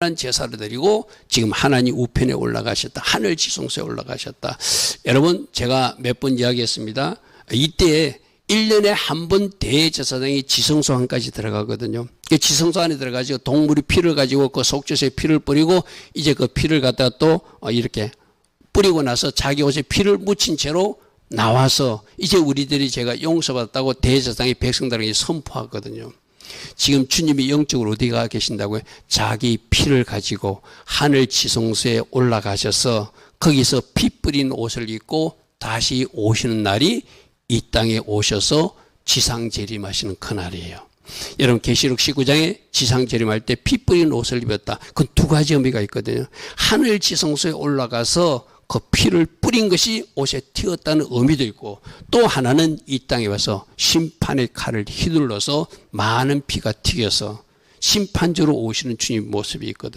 한 제사를 드리고 지금 하나님 우편에 올라가셨다. 하늘 지성소에 올라가셨다. 여러분 제가 몇 번 이야기했습니다. 이때 1년에 한 번 대제사장이 지성소 안까지 들어가거든요. 그 지성소 안에 들어가지고 동물이 피를 가지고 그 속죄소에 피를 뿌리고 이제 그 피를 갖다가 또 어, 이렇게 뿌리고 나서 자기 옷에 피를 묻힌 채로 나와서 이제 우리들이 제가 용서받았다고 대제사장이 백성들에게 선포하거든요. 지금 주님이 영적으로 어디가 계신다고요? 자기 피를 가지고 하늘 지성소에 올라가셔서 거기서 피 뿌린 옷을 입고 다시 오시는 날이 이 땅에 오셔서 지상 재림하시는 그날이에요. 여러분 계시록 19장에 지상 재림할 때 피 뿌린 옷을 입었다. 그 두 가지 의미가 있거든요. 하늘 지성소에 올라가서 그 피를 뿌린 것이 옷에 튀었다는 의미도 있고 또 하나는 이 땅에 와서 심판의 칼을 휘둘러서 많은 피가 튀겨서 심판주로 오시는 주님 모습이 있거든요.